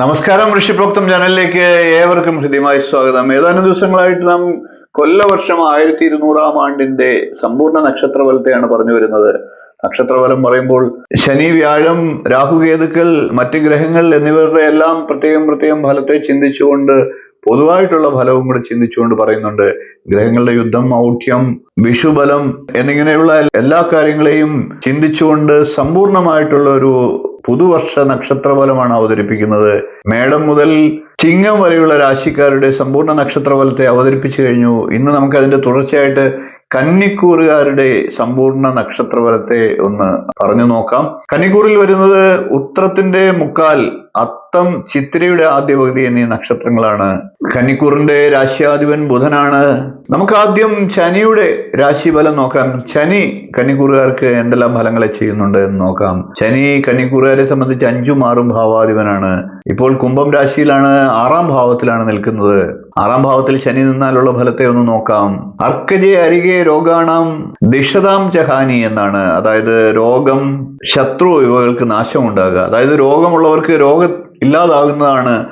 നമസ്കാരം ഋഷിപ്രോക്തം ചാനലിലേക്ക് ഏവർക്കും ഹൃദ്യമായി സ്വാഗതം. ഏതാനും ദിവസങ്ങളായിട്ട് നാം കൊല്ലവർഷം ആയിരത്തി ഇരുന്നൂറാം ആണ്ടിന്റെ സമ്പൂർണ നക്ഷത്രഫലത്തെയാണ് പറഞ്ഞു വരുന്നത്. നക്ഷത്രഫലം പറയുമ്പോൾ ശനി വ്യാഴം രാഹുകേതുക്കൾ മറ്റ് ഗ്രഹങ്ങൾ എന്നിവരുടെ എല്ലാം പ്രത്യേകം പ്രത്യേകം ഫലത്തെ ചിന്തിച്ചുകൊണ്ട് പൊതുവായിട്ടുള്ള ഫലവും കൂടെ ചിന്തിച്ചുകൊണ്ട് പറയുന്നുണ്ട്. ഗ്രഹങ്ങളുടെ യുദ്ധം ഔഢ്യം വിഷുബലം എന്നിങ്ങനെയുള്ള എല്ലാ കാര്യങ്ങളെയും ചിന്തിച്ചുകൊണ്ട് സമ്പൂർണമായിട്ടുള്ള ഒരു പുതുവർഷ നക്ഷത്രഫലമാണ് അവതരിപ്പിക്കുന്നത്. മേടം മുതൽ ചിങ്ങം വരെയുള്ള രാശിക്കാരുടെ സമ്പൂർണ നക്ഷത്രഫലത്തെ അവതരിപ്പിച്ചു കഴിഞ്ഞു. ഇന്ന് നമുക്ക് അതിന്റെ തുടർച്ചയായിട്ട് കന്നിക്കൂറുകാരുടെ സമ്പൂർണ നക്ഷത്രഫലത്തെ ഒന്ന് പറഞ്ഞു നോക്കാം. കന്നിക്കൂറിൽ വരുന്നത് ഉത്രത്തിന്റെ മുക്കാൽ അത്തം ചിത്രയുടെ ആദ്യ പകുതി എന്നീ നക്ഷത്രങ്ങളാണ്. കന്നിക്കൂറിന്റെ രാശ്യാധിപൻ ബുധനാണ്. നമുക്ക് ആദ്യം ശനിയുടെ രാശിഫലം നോക്കാം. ശനി കന്നിക്കൂറുകാർക്ക് എന്തെല്ലാം ഫലങ്ങളെ ചെയ്യുന്നുണ്ട് എന്ന് നോക്കാം. ശനി കന്നിക്കൂറുകാരെ സംബന്ധിച്ച് അഞ്ചും ആറും ഭാവാധിപനാണ്. ഇപ്പോൾ കുംഭം രാശിയിലാണ് ആറാം ഭാവത്തിലാണ് നിൽക്കുന്നത്. ആറാം ഭാവത്തിൽ ശനി നിന്നാലുള്ള ഫലത്തെ ഒന്ന് നോക്കാം. അർക്കജെ അരികെ രോഗാണാം ദിഷതാം ചഹാനി എന്നാണ്. അതായത് രോഗം ശത്രു ഇവകൾക്ക് നാശമുണ്ടാകുക. അതായത് രോഗമുള്ളവർക്ക് രോഗം ഇല്ലാതാകുന്നതാണ്.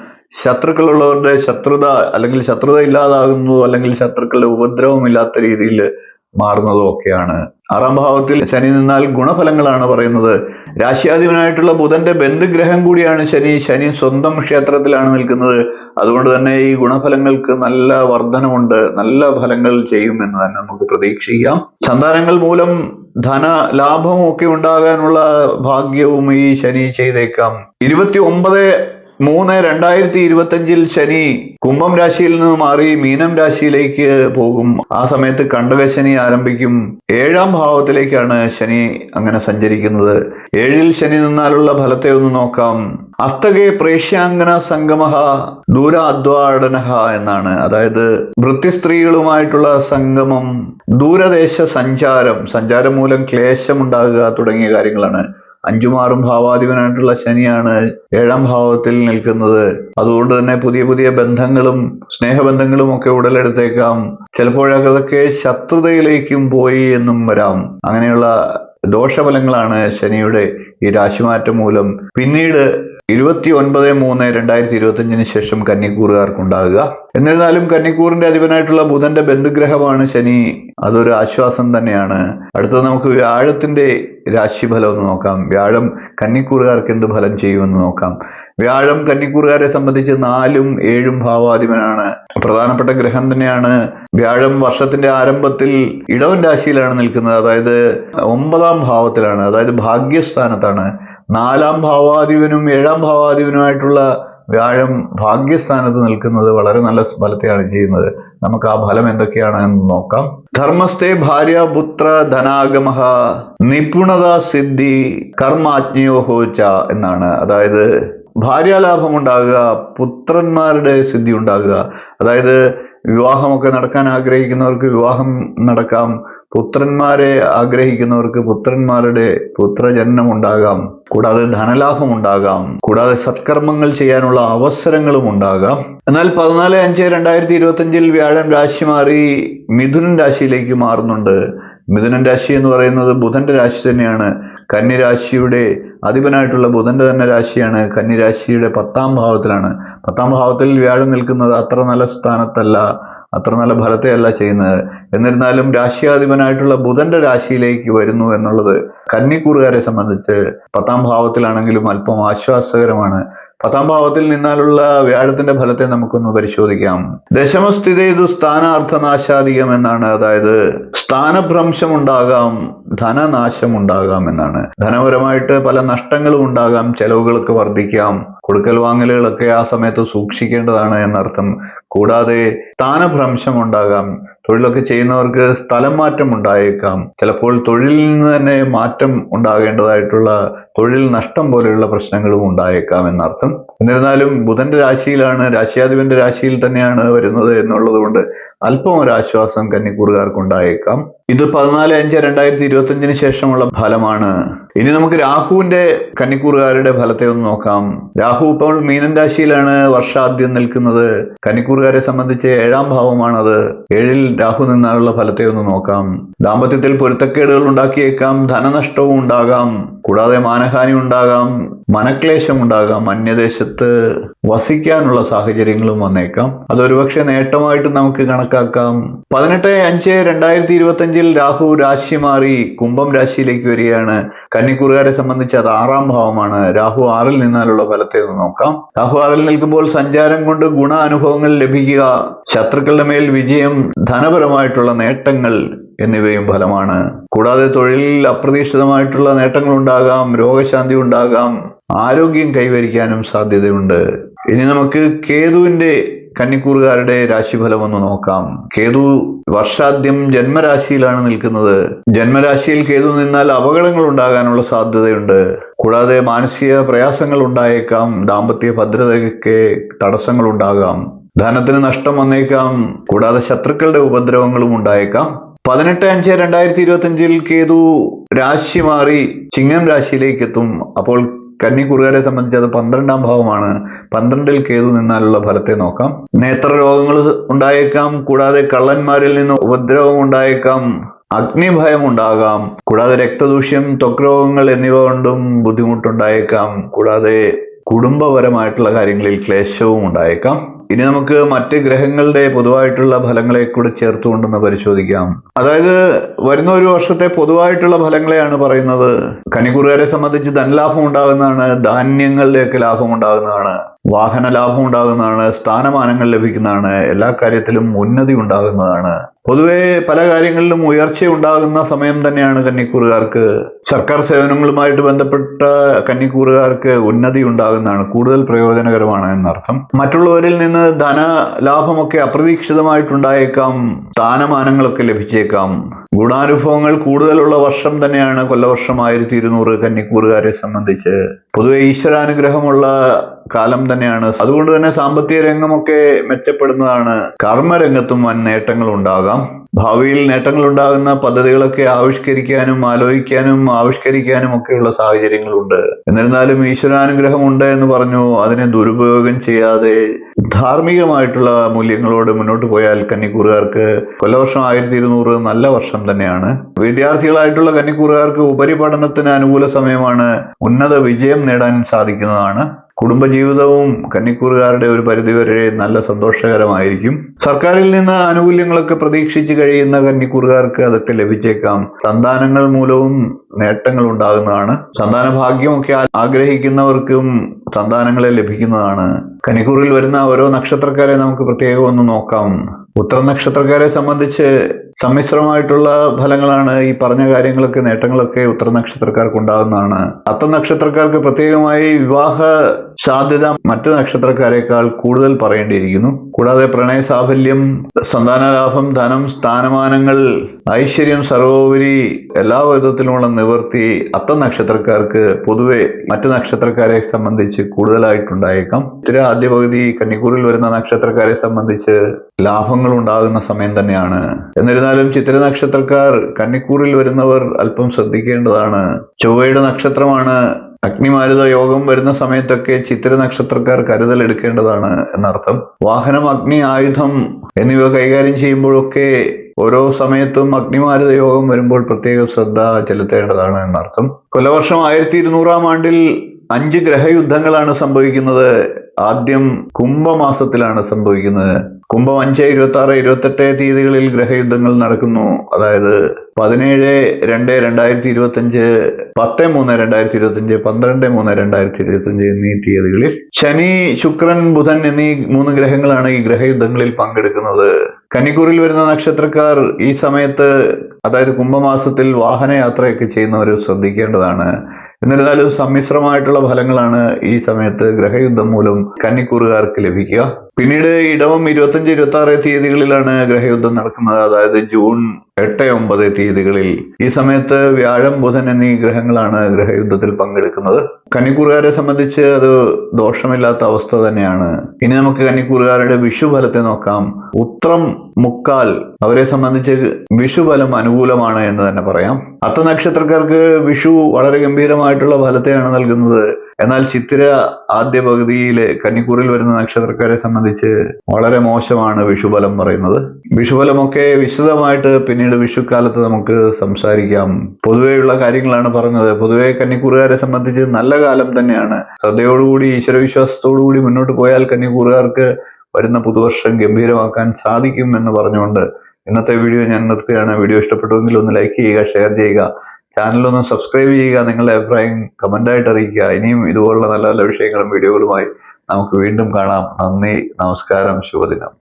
ശത്രുക്കളുള്ളവരുടെ ശത്രുത അല്ലെങ്കിൽ ശത്രുത ഇല്ലാതാകുന്നതോ അല്ലെങ്കിൽ ശത്രുക്കളുടെ ഉപദ്രവം ഇല്ലാത്ത രീതിയിൽ മാറുന്നതും ഒക്കെയാണ് ആറാം ഭാവത്തിൽ ശനി നിന്നാൽ ഗുണഫലങ്ങളാണ് പറയുന്നത്. രാശ്യാധിപനായിട്ടുള്ള ബുധന്റെ ബന്ധുഗ്രഹം കൂടിയാണ് ശനി. ശനി സ്വന്തം ക്ഷേത്രത്തിലാണ് നിൽക്കുന്നത്. അതുകൊണ്ട് തന്നെ ഈ ഗുണഫലങ്ങൾക്ക് നല്ല വർധനമുണ്ട്. നല്ല ഫലങ്ങൾ ചെയ്യും എന്ന് തന്നെ നമുക്ക് പ്രതീക്ഷിക്കാം. സന്താനങ്ങൾ മൂലം ധന ലാഭവും ഒക്കെ ഉണ്ടാകാനുള്ള ഭാഗ്യവും ഈ ശനി ചെയ്തേക്കാം. ഇരുപത്തി ഒമ്പത് മൂന്ന് രണ്ടായിരത്തി ഇരുപത്തഞ്ചിൽ ശനി കുംഭം രാശിയിൽ നിന്ന് മാറി മീനം രാശിയിലേക്ക് പോകും. ആ സമയത്ത് കണ്ടകശനി ആരംഭിക്കും. ഏഴാം ഭാവത്തിലേക്കാണ് ശനി അങ്ങനെ സഞ്ചരിക്കുന്നത്. ഏഴിൽ ശനി നിന്നാലുള്ള ഫലത്തെ ഒന്ന് നോക്കാം. അസ്തകെ പ്രേഷ്യാങ്കന സംഗമഹ ദൂരാദ്വാടനഹ എന്നാണ്. അതായത് വൃത്തി സ്ത്രീകളുമായിട്ടുള്ള സംഗമം ദൂരദേശ സഞ്ചാരം സഞ്ചാരം മൂലം ക്ലേശമുണ്ടാകുക തുടങ്ങിയ കാര്യങ്ങളാണ്. അഞ്ചുമാറും ഭാവാധിപനായിട്ടുള്ള ശനിയാണ് ഏഴാം ഭാവത്തിൽ നിൽക്കുന്നത്. അതുകൊണ്ട് തന്നെ പുതിയ പുതിയ ബന്ധങ്ങളും സ്നേഹബന്ധങ്ങളും ഒക്കെ ഉടലെടുത്തേക്കാം. ചിലപ്പോഴൊക്കെ ശത്രുതയിലേക്കും പോയി എന്നും വരാം. അങ്ങനെയുള്ള ദോഷഫലങ്ങളാണ് ശനിയുടെ ഈ രാശിമാറ്റം മൂലം. പിന്നീട് ഇരുപത്തി ഒൻപത് മൂന്ന് രണ്ടായിരത്തി ഇരുപത്തി ശേഷം കന്നിക്കൂറുകാർക്കുണ്ടാകുക. എന്നിരുന്നാലും കന്നിക്കൂറിന്റെ അധിപനായിട്ടുള്ള ബുധന്റെ ബന്ധുഗ്രഹമാണ് ശനി. അതൊരു ആശ്വാസം തന്നെയാണ്. അടുത്തത് നമുക്ക് വ്യാഴത്തിന്റെ രാശിഫലം ഒന്ന് നോക്കാം. വ്യാഴം കന്നിക്കൂറുകാർക്ക് എന്ത് ഫലം ചെയ്യുമെന്ന് നോക്കാം. വ്യാഴം കന്നിക്കൂറുകാരെ സംബന്ധിച്ച് നാലും ഏഴും ഭാവാധിപനാണ്. പ്രധാനപ്പെട്ട ഗ്രഹം തന്നെയാണ്. വ്യാഴം വർഷത്തിന്റെ ആരംഭത്തിൽ ഇടവൻ രാശിയിലാണ് നിൽക്കുന്നത്. അതായത് ഒമ്പതാം ഭാവത്തിലാണ്. അതായത് ഭാഗ്യസ്ഥാനത്താണ്. നാലാം ഭാവാധിപനും ഏഴാം ഭാവാധിപനുമായിട്ടുള്ള വ്യാഴം ഭാഗ്യസ്ഥാനത്ത് നിൽക്കുന്നത് വളരെ നല്ല ഫലത്തെയാണ് ചെയ്യുന്നത്. നമുക്ക് ആ ഫലം എന്തൊക്കെയാണ് എന്ന് നോക്കാം. ധർമ്മസ്ഥേ ഭാര്യ പുത്ര ധനാഗമ നിപുണത സിദ്ധി കർമാജ്ഞയോഹോച്ച എന്നാണ്. അതായത് ഭാര്യാലാഭം ഉണ്ടാകുക പുത്രന്മാരുടെ സിദ്ധി ഉണ്ടാകുക. അതായത് വിവാഹമൊക്കെ നടക്കാൻ ആഗ്രഹിക്കുന്നവർക്ക് വിവാഹം നടക്കാം പുത്രന്മാരെ ആഗ്രഹിക്കുന്നവർക്ക് പുത്രന്മാരുടെ പുത്രജന്മം ഉണ്ടാകാം. കൂടാതെ ധനലാഭം ഉണ്ടാകാം. കൂടാതെ സത്കർമ്മങ്ങൾ ചെയ്യാനുള്ള അവസരങ്ങളും ഉണ്ടാകാം. എന്നാൽ പതിനാല് അഞ്ച് രണ്ടായിരത്തി ഇരുപത്തി അഞ്ചിൽ വ്യാഴം രാശി മാറി മിഥുനൻ രാശിയിലേക്ക് മാറുന്നുണ്ട്. മിഥുനൻ രാശി എന്ന് പറയുന്നത് ബുധന്റെ രാശി തന്നെയാണ്. കന്നിരാശിയുടെ അധിപനായിട്ടുള്ള ബുധന്റെ തന്നെ രാശിയാണ്. കന്നിരാശിയുടെ പത്താം ഭാവത്തിലാണ്. പത്താം ഭാവത്തിൽ വ്യാഴം നിൽക്കുന്നത് അത്ര നല്ല സ്ഥാനത്തല്ല അത്ര നല്ല ഫലത്തെയല്ല ചെയ്യുന്നത്. എന്നിരുന്നാലും രാശിയാധിപനായിട്ടുള്ള ബുധന്റെ രാശിയിലേക്ക് വരുന്നു എന്നുള്ളത് കന്നിക്കൂറുകാരെ സംബന്ധിച്ച് പത്താം ഭാവത്തിലാണെങ്കിലും അല്പം ആശ്വാസകരമാണ്. പത്താം ഭാവത്തിൽ നിന്നാലുള്ള വ്യാഴത്തിന്റെ ഫലത്തെ നമുക്കൊന്ന് പരിശോധിക്കാം. ദശമസ്ഥിതി ഇത് സ്ഥാനാർത്ഥനാശാധികം എന്നാണ് അതായത് സ്ഥാനഭ്രംശം ഉണ്ടാകാം ധനനാശം ഉണ്ടാകാം എന്നാണ് ധനപരമായിട്ട് പല നഷ്ടങ്ങളും ഉണ്ടാകാം ചെലവുകൾക്ക് വർദ്ധിക്കാം കൊടുക്കൽ വാങ്ങലുകളൊക്കെ ആ സമയത്ത് സൂക്ഷിക്കേണ്ടതാണ് എന്നർത്ഥം. കൂടാതെ സ്ഥാനഭ്രംശം ഉണ്ടാകാം തൊഴിലൊക്കെ ചെയ്യുന്നവർക്ക് സ്ഥലം മാറ്റം ഉണ്ടായേക്കാം. ചിലപ്പോൾ തൊഴിലിൽ നിന്ന് തന്നെ മാറ്റം ഉണ്ടാകേണ്ടതായിട്ടുള്ള തൊഴിൽ നഷ്ടം പോലെയുള്ള പ്രശ്നങ്ങളും ഉണ്ടായേക്കാം എന്നർത്ഥം. എന്നിരുന്നാലും ബുധന്റെ രാശിയിലാണ് രാശിയാധിപന്റെ രാശിയിൽ തന്നെയാണ് വരുന്നത് എന്നുള്ളത് കൊണ്ട് അല്പം ഒരു ആശ്വാസം കന്നിക്കൂറുകാർക്ക് ഉണ്ടായേക്കാം ഇത് പതിനാല് അഞ്ച് രണ്ടായിരത്തി ഇരുപത്തിയഞ്ചിന് ശേഷമുള്ള ഫലമാണ്. ഇനി നമുക്ക് രാഹുവിന്റെ കന്നിക്കൂറുകാരുടെ ഫലത്തെ ഒന്ന് നോക്കാം. രാഹു ഇപ്പോൾ മീനൻ രാശിയിലാണ് വർഷാദ്യം നിൽക്കുന്നത്. കന്നിക്കൂറുകാരെ സംബന്ധിച്ച് ഏഴാം ഭാവമാണത്. ഏഴിൽ രാഹു നിന്നാലുള്ള ഫലത്തെ ഒന്ന് നോക്കാം. ദാമ്പത്യത്തിൽ പൊരുത്തക്കേടുകൾ ഉണ്ടാക്കിയേക്കാം ധനനഷ്ടവും ഉണ്ടാകാം കൂടാതെ മാനഹാനി ഉണ്ടാകാം മനക്ലേശം ഉണ്ടാകാം അന്യദേശത്ത് വസിക്കാനുള്ള സാഹചര്യങ്ങളും വന്നേക്കാം. അതൊരുപക്ഷെ നേട്ടമായിട്ട് നമുക്ക് കണക്കാക്കാം. പതിനെട്ട് അഞ്ച് രണ്ടായിരത്തി ഇരുപത്തഞ്ചിൽ രാഹു രാശി മാറി കുംഭം രാശിയിലേക്ക് വരികയാണ്. കന്നിക്കൂറുകാരെ സംബന്ധിച്ച് അത് ആറാം ഭാവമാണ്. രാഹു ആറിൽ നിന്നാലുള്ള ഫലത്തെ നോക്കാം. രാഹു ആറിൽ നിൽക്കുമ്പോൾ സഞ്ചാരം കൊണ്ട് ഗുണ അനുഭവങ്ങൾ ലഭിക്കുക ശത്രുക്കളുടെ മേൽ വിജയം ധനപരമായിട്ടുള്ള നേട്ടങ്ങൾ എന്നിവയും ഫലമാണ്. കൂടാതെ തൊഴിലിൽ അപ്രതീക്ഷിതമായിട്ടുള്ള നേട്ടങ്ങൾ ഉണ്ടാകാം രോഗശാന്തി ഉണ്ടാകാം ആരോഗ്യം കൈവരിക്കാനും സാധ്യതയുണ്ട്. ഇനി നമുക്ക് കേതുവിന്റെ കന്നിക്കൂറുകാരുടെ രാശിഫലം ഒന്ന് നോക്കാം. കേതു വർഷാദ്യം ജന്മരാശിയിലാണ് നിൽക്കുന്നത്. ജന്മരാശിയിൽ കേതു നിന്നാൽ അപകടങ്ങൾ ഉണ്ടാകാനുള്ള സാധ്യതയുണ്ട്. കൂടാതെ മാനസിക പ്രയാസങ്ങൾ ഉണ്ടായേക്കാം ദാമ്പത്യ ഭദ്രതയ്ക്ക് തടസ്സങ്ങൾ ഉണ്ടാകാം ധനത്തിന് നഷ്ടം വന്നേക്കാം കൂടാതെ ശത്രുക്കളുടെ ഉപദ്രവങ്ങളും ഉണ്ടായേക്കാം. പതിനെട്ട് അഞ്ച് രണ്ടായിരത്തി ഇരുപത്തി അഞ്ചിൽ കേതു രാശി മാറി ചിങ്ങം രാശിയിലേക്ക് എത്തും അപ്പോൾ കന്നിക്കുറുകാരെ സംബന്ധിച്ച് അത് പന്ത്രണ്ടാം ഭാവമാണ്. പന്ത്രണ്ടിൽ കേതു നിന്നാലുള്ള ഫലത്തെ നോക്കാം. നേത്ര രോഗങ്ങൾ ഉണ്ടായേക്കാം. കൂടാതെ കള്ളന്മാരിൽ നിന്ന് ഉപദ്രവം ഉണ്ടായേക്കാം. അഗ്നിഭയം ഉണ്ടാകാം. കൂടാതെ രക്തദൂഷ്യം ത്വക് രോഗങ്ങൾ എന്നിവ കൊണ്ടും ബുദ്ധിമുട്ടുണ്ടായേക്കാം. കൂടാതെ കുടുംബപരമായിട്ടുള്ള കാര്യങ്ങളിൽ ക്ലേശവും ഉണ്ടായേക്കാം. ഇനി നമുക്ക് മറ്റ് ഗ്രഹങ്ങളുടെ പൊതുവായിട്ടുള്ള ഫലങ്ങളെ കൂടെ ചേർത്തുകൊണ്ടൊന്ന് പരിശോധിക്കാം. അതായത് വരുന്ന ഒരു വർഷത്തെ പൊതുവായിട്ടുള്ള ഫലങ്ങളെയാണ് പറയുന്നത്. കനിക്കുറുകാരെ സംബന്ധിച്ച് ധനലാഭം ഉണ്ടാകുന്നതാണ് ധാന്യങ്ങളുടെയൊക്കെ ലാഭം ഉണ്ടാകുന്നതാണ്. വാഹന ലാഭം ഉണ്ടാകുന്നതാണ് സ്ഥാനമാനങ്ങൾ ലഭിക്കുന്നതാണ് എല്ലാ കാര്യത്തിലും ഉന്നതി ഉണ്ടാകുന്നതാണ്. പൊതുവെ പല കാര്യങ്ങളിലും ഉയർച്ച ഉണ്ടാകുന്ന സമയം തന്നെയാണ് കന്നിക്കൂറുകാർക്ക്. സർക്കാർ സേവനങ്ങളുമായിട്ട് ബന്ധപ്പെട്ട കന്നിക്കൂറുകാർക്ക് ഉന്നതി ഉണ്ടാകുന്നതാണ് കൂടുതൽ പ്രയോജനകരമാണ് എന്നർത്ഥം. മറ്റുള്ളവരിൽ നിന്ന് ധന ലാഭമൊക്കെ അപ്രതീക്ഷിതമായിട്ടുണ്ടായേക്കാം സ്ഥാനമാനങ്ങളൊക്കെ ലഭിച്ചേക്കാം. ഗുണാനുഭവങ്ങൾ കൂടുതലുള്ള വർഷം തന്നെയാണ് കൊല്ലവർഷം ആയിരത്തി ഇരുന്നൂറ് കന്നിക്കൂറുകാരെ സംബന്ധിച്ച്. പൊതുവെ ഈശ്വരാനുഗ്രഹമുള്ള കാലം തന്നെയാണ്. അതുകൊണ്ട് തന്നെ സാമ്പത്തിക രംഗമൊക്കെ മെച്ചപ്പെടുന്നതാണ്. കർമ്മരംഗത്തും വൻ നേട്ടങ്ങൾ ഉണ്ടാകാം ഭാവിയിൽ നേട്ടങ്ങൾ ഉണ്ടാകുന്ന പദ്ധതികളൊക്കെ ആവിഷ്കരിക്കാനും ആലോചിക്കാനും ആവിഷ്കരിക്കാനും ഒക്കെയുള്ള സാഹചര്യങ്ങളുണ്ട്. എന്നിരുന്നാലും ഈശ്വരാനുഗ്രഹം ഉണ്ട് എന്ന് പറഞ്ഞു അതിനെ ദുരുപയോഗം ചെയ്യാതെ ധാർമ്മികമായിട്ടുള്ള മൂല്യങ്ങളോട് മുന്നോട്ട് പോയാൽ കന്നിക്കൂറുകാർക്ക് കൊല്ലവർഷം ആയിരത്തി ഇരുന്നൂറ് നല്ല വർഷം തന്നെയാണ്. വിദ്യാർത്ഥികളായിട്ടുള്ള കന്നിക്കൂറുകാർക്ക് ഉപരിപഠനത്തിന് അനുകൂല സമയമാണ് ഉന്നത വിജയം നേടാൻ സാധിക്കുന്നതാണ്. കുടുംബജീവിതവും കന്നിക്കൂറുകാരുടെ ഒരു പരിധിവരെ നല്ല സന്തോഷകരമായിരിക്കും. സർക്കാരിൽ നിന്ന് ആനുകൂല്യങ്ങളൊക്കെ പ്രതീക്ഷിച്ച് കഴിയുന്ന കന്നിക്കൂറുകാർക്ക് അതൊക്കെ ലഭിച്ചേക്കാം. സന്താനങ്ങൾ മൂലവും നേട്ടങ്ങൾ ഉണ്ടാകുന്നതാണ്. സന്താന ഭാഗ്യമൊക്കെ ആഗ്രഹിക്കുന്നവർക്കും സന്താനങ്ങളെ ലഭിക്കുന്നതാണ്. കനിക്കൂറിൽ വരുന്ന ഓരോ നക്ഷത്രക്കാരെ നമുക്ക് പ്രത്യേകം ഒന്ന് നോക്കാം. ഉത്തര നക്ഷത്രക്കാരെ സംബന്ധിച്ച് സമ്മിശ്രമായിട്ടുള്ള ഫലങ്ങളാണ് ഈ പറഞ്ഞ കാര്യങ്ങളൊക്കെ നേട്ടങ്ങളൊക്കെ ഉത്തര നക്ഷത്രക്കാർക്ക് ഉണ്ടാകുന്നതാണ്. അത്ത നക്ഷത്രക്കാർക്ക് പ്രത്യേകമായി വിവാഹ സാധ്യത മറ്റു നക്ഷത്രക്കാരെക്കാൾ കൂടുതൽ പറയേണ്ടിയിരിക്കുന്നു. കൂടാതെ പ്രണയ സാഫല്യം സന്താനലാഭം ധനം സ്ഥാനമാനങ്ങൾ ഐശ്വര്യം സർവോപരി എല്ലാ വിധത്തിലുമുള്ള നിവൃത്തി അത്ത നക്ഷത്രക്കാർക്ക് പൊതുവെ മറ്റു നക്ഷത്രക്കാരെ സംബന്ധിച്ച് കൂടുതലായിട്ടുണ്ടായേക്കാം. ഇത്തിരി ആദ്യ പകുതി കന്നിക്കൂറിൽ വരുന്ന നക്ഷത്രക്കാരെ സംബന്ധിച്ച് ലാഭങ്ങൾ ഉണ്ടാകുന്ന സമയം തന്നെയാണ്. എന്നിരുന്നാലും ചിത്ര നക്ഷത്രക്കാർ കന്നിക്കൂറിൽ വരുന്നവർ അല്പം ശ്രദ്ധിക്കേണ്ടതാണ്. ചൊവ്വയുടെ നക്ഷത്രമാണ് അഗ്നിമാരുത യോഗം വരുന്ന സമയത്തൊക്കെ ചിത്ര നക്ഷത്രക്കാർ കരുതൽ എടുക്കേണ്ടതാണ് എന്നർത്ഥം. വാഹനം അഗ്നി ആയുധം എന്നിവ കൈകാര്യം ചെയ്യുമ്പോഴൊക്കെ ഓരോ സമയത്തും അഗ്നിമാരുത യോഗം വരുമ്പോൾ പ്രത്യേക ശ്രദ്ധ ചെലുത്തേണ്ടതാണ് എന്നർത്ഥം. കൊല്ലവർഷം ആയിരത്തി ഇരുന്നൂറാം ആണ്ടിൽ അഞ്ച് ഗ്രഹയുദ്ധങ്ങളാണ് സംഭവിക്കുന്നത്. ആദ്യം കുംഭമാസത്തിലാണ് സംഭവിക്കുന്നത്. കുംഭം അഞ്ച് ഇരുപത്തി ആറ് ഇരുപത്തെട്ട് തീയതികളിൽ ഗ്രഹയുദ്ധങ്ങൾ നടക്കുന്നു. അതായത് പതിനേഴ് രണ്ട് രണ്ടായിരത്തി ഇരുപത്തി അഞ്ച് പത്ത് മൂന്ന് രണ്ടായിരത്തി ഇരുപത്തി അഞ്ച് പന്ത്രണ്ട് മൂന്ന് രണ്ടായിരത്തി ഇരുപത്തി അഞ്ച് എന്നീ തീയതികളിൽ ശനി ശുക്രൻ ബുധൻ എന്നീ മൂന്ന് ഗ്രഹങ്ങളാണ് ഈ ഗ്രഹയുദ്ധങ്ങളിൽ പങ്കെടുക്കുന്നത്. കന്നിക്കൂറിൽ വരുന്ന നക്ഷത്രക്കാർ ഈ സമയത്ത് അതായത് കുംഭമാസത്തിൽ വാഹനയാത്രയൊക്കെ ചെയ്യുന്നവർ ശ്രദ്ധിക്കേണ്ടതാണ്. എന്നിരുന്നാലും സമ്മിശ്രമായിട്ടുള്ള ഫലങ്ങളാണ് ഈ സമയത്ത് ഗ്രഹയുദ്ധം മൂലം കന്നിക്കൂറുകാർക്ക് ലഭിക്കുക. പിന്നീട് ഇടവം ഇരുപത്തഞ്ച് ഇരുപത്തി ആറ് തീയതികളിലാണ് ഗ്രഹയുദ്ധം നടക്കുന്നത്. അതായത് ജൂൺ എട്ട് ഒമ്പത് തീയതികളിൽ. ഈ സമയത്ത് വ്യാഴം ബുധൻ എന്നീ ഗ്രഹങ്ങളാണ് ഗ്രഹയുദ്ധത്തിൽ പങ്കെടുക്കുന്നത്. കന്നിക്കൂറുകാരെ സംബന്ധിച്ച് അത് ദോഷമില്ലാത്ത അവസ്ഥ തന്നെയാണ്. ഇനി നമുക്ക് കന്നിക്കൂറുകാരുടെ വിഷുഫലത്തെ നോക്കാം. ഉത്രം മുക്കാൽ അവരെ സംബന്ധിച്ച് വിഷുഫലം അനുകൂലമാണ് എന്ന് തന്നെ പറയാം. അത്ത നക്ഷത്രക്കാർക്ക് വിഷു വളരെ ഗംഭീരമായിട്ടുള്ള ഫലത്തെയാണ് നൽകുന്നത്. എന്നാൽ ചിത്തിര ആദ്യ പകുതിയിലെ കന്നിക്കൂറിൽ വരുന്ന നക്ഷത്രക്കാരെ സംബന്ധിച്ച് വളരെ മോശമാണ് വിഷുബലം പറയുന്നത്. വിഷുബലമൊക്കെ വിശദമായിട്ട് പിന്നീട് വിഷുക്കാലത്ത് നമുക്ക് സംസാരിക്കാം. പൊതുവെയുള്ള കാര്യങ്ങളാണ് പറഞ്ഞത്. പൊതുവെ കന്നിക്കൂറുകാരെ സംബന്ധിച്ച് നല്ല കാലം തന്നെയാണ്. ശ്രദ്ധയോടുകൂടി ഈശ്വരവിശ്വാസത്തോടുകൂടി മുന്നോട്ട് പോയാൽ കന്നിക്കൂറുകാർക്ക് വരുന്ന പുതുവർഷം ഗംഭീരമാക്കാൻ സാധിക്കും എന്ന് പറഞ്ഞുകൊണ്ട് ഇന്നത്തെ വീഡിയോ ഞാൻ നിർത്തുകയാണ്. വീഡിയോ ഇഷ്ടപ്പെട്ടുവെങ്കിൽ ഒന്ന് ലൈക്ക് ചെയ്യുക ഷെയർ ചെയ്യുക. ചാനലൊന്ന് സബ്സ്ക്രൈബ് ചെയ്യുക നിങ്ങളുടെ അഭിപ്രായം കമന്റായിട്ട് അറിയിക്കുക. ഇനിയും ഇതുപോലുള്ള നല്ല നല്ല വിഷയങ്ങളും വീഡിയോകളുമായി നമുക്ക് വീണ്ടും കാണാം. നന്ദി നമസ്കാരം ശുഭദിനം.